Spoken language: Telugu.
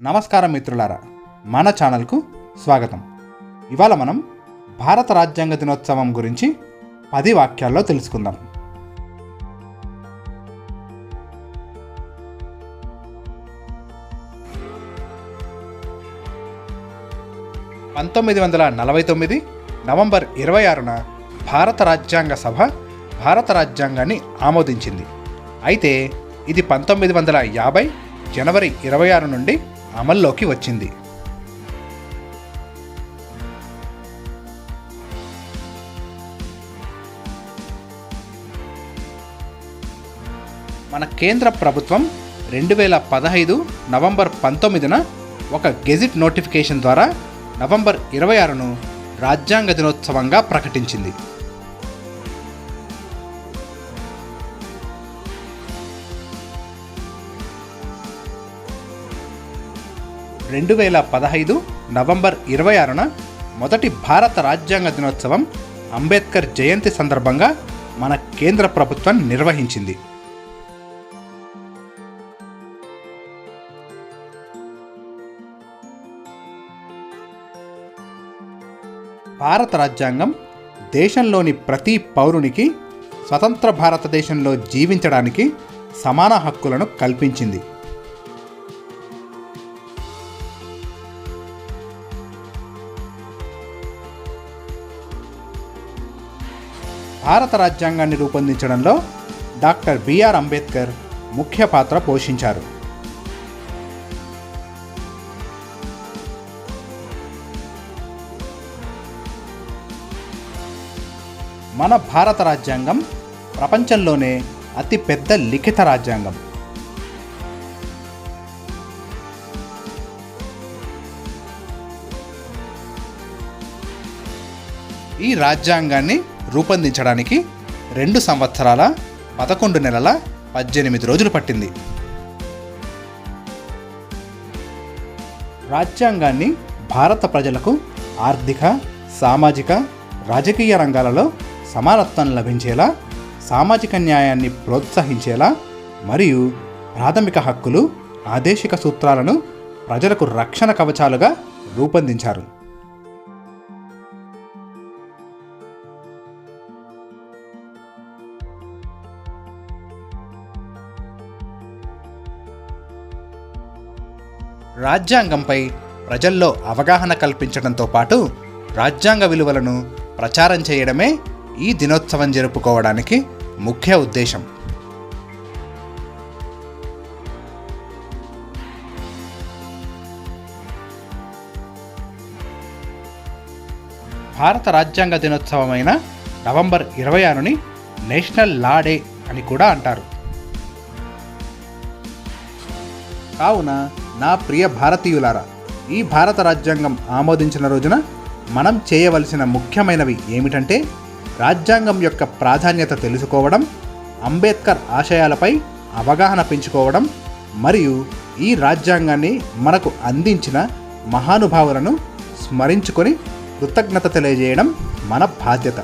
నమస్కారం మిత్రులారా మన ఛానల్కు స్వాగతం. ఇవాళ మనం భారత రాజ్యాంగ దినోత్సవం గురించి పది వాక్యాల్లో తెలుసుకుందాం. పంతొమ్మిది వందల నలభై తొమ్మిది నవంబర్ ఇరవై ఆరున భారత రాజ్యాంగ సభ భారత రాజ్యాంగాన్ని ఆమోదించింది. అయితే ఇది పంతొమ్మిది వందల యాభై జనవరి ఇరవై ఆరు నుండి అమల్లోకి వచ్చింది. మన కేంద్ర ప్రభుత్వం రెండు వేల పదహైదు నవంబర్ పంతొమ్మిదిన ఒక గెజిట్ నోటిఫికేషన్ ద్వారా నవంబర్ ఇరవై ఆరును రాజ్యాంగ దినోత్సవంగా ప్రకటించింది. రెండు వేల పదహైదు నవంబర్ ఇరవై ఆరున మొదటి భారత రాజ్యాంగ దినోత్సవం అంబేద్కర్ జయంతి సందర్భంగా మన కేంద్ర ప్రభుత్వం నిర్వహించింది. భారత రాజ్యాంగం దేశంలోని ప్రతి పౌరునికి స్వతంత్ర భారతదేశంలో జీవించడానికి సమాన హక్కులను కల్పించింది. భారత రాజ్యాంగాన్ని రూపొందించడంలో డాక్టర్ బిఆర్ అంబేద్కర్ ముఖ్య పాత్ర పోషించారు. మన భారత రాజ్యాంగం ప్రపంచంలోనే అతి పెద్ద లిఖిత రాజ్యాంగం. ఈ రాజ్యాంగాన్ని రూపొందించడానికి రెండు సంవత్సరాల పదకొండు నెలల పద్దెనిమిది రోజులు పట్టింది. రాజ్యాంగాన్ని భారత ప్రజలకు ఆర్థిక సామాజిక రాజకీయ రంగాలలో సమానత్వం లభించేలా సామాజిక న్యాయాన్ని ప్రోత్సహించేలా మరియు ప్రాథమిక హక్కులు ఆదేశిక సూత్రాలను ప్రజలకు రక్షణ కవచాలుగా రూపొందించారు. రాజ్యాంగంపై ప్రజల్లో అవగాహన కల్పించడంతో పాటు రాజ్యాంగ విలువలను ప్రచారం చేయడమే ఈ దినోత్సవం జరుపుకోవడానికి ముఖ్య ఉద్దేశం. భారత రాజ్యాంగ దినోత్సవమైన నవంబర్ ఇరవై ఆరుని నేషనల్ లా డే అని కూడా అంటారు. కావున నా ప్రియ భారతీయులారా ఈ భారత రాజ్యాంగం ఆమోదించిన రోజున మనం చేయవలసిన ముఖ్యమైనవి ఏమిటంటే రాజ్యాంగం యొక్క ప్రాధాన్యత తెలుసుకోవడం అంబేద్కర్ ఆశయాలపై అవగాహన పెంచుకోవడం మరియు ఈ రాజ్యాంగాన్ని మనకు అందించిన మహానుభావులను స్మరించుకొని కృతజ్ఞత తెలియజేయడం మన బాధ్యత.